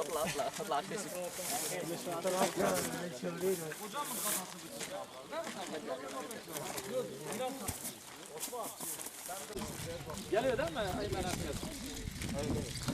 Atla atla atla arkadaşım. Hocamın kafası gitti. Geliyor değil mi? Hayır merak etme.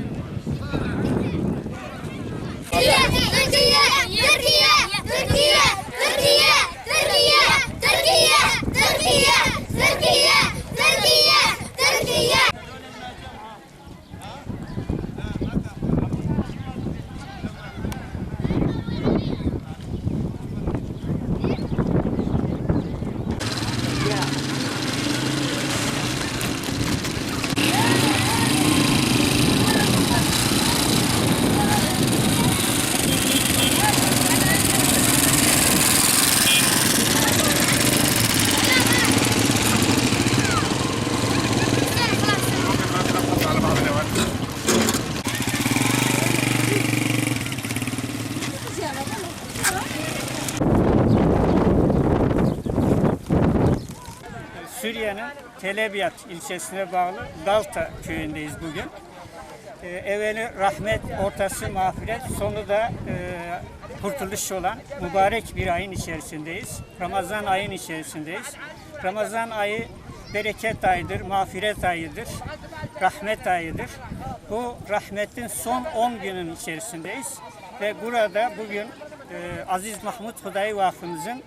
Suriye'nin Telebiyat ilçesine bağlı Dalta köyündeyiz bugün. Ee, evveli rahmet, ortası mağfiret, sonu da e, kurtuluş olan mübarek bir ayın içerisindeyiz. Ramazan ayın içerisindeyiz. Ramazan ayı bereket ayıdır, mağfiret ayıdır, rahmet ayıdır. Bu rahmetin son 10 günün içerisindeyiz. Ve burada bugün e, Aziz Mahmut Hudayi Vakfımızın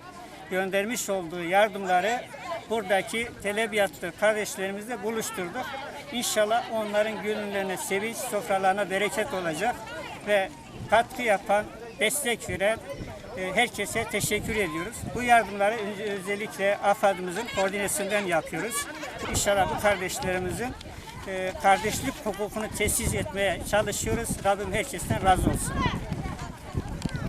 göndermiş olduğu yardımları buradaki telebiyatlı kardeşlerimizle buluşturduk. İnşallah onların gönüllerine sevinç, sofralarına bereket olacak ve katkı yapan, destek veren e, herkese teşekkür ediyoruz. Bu yardımları özellikle AFAD'ımızın koordinasyonundan yapıyoruz. İnşallah bu kardeşlerimizin e, kardeşlik hukukunu tesis etmeye çalışıyoruz. Rabbim herkesten razı olsun.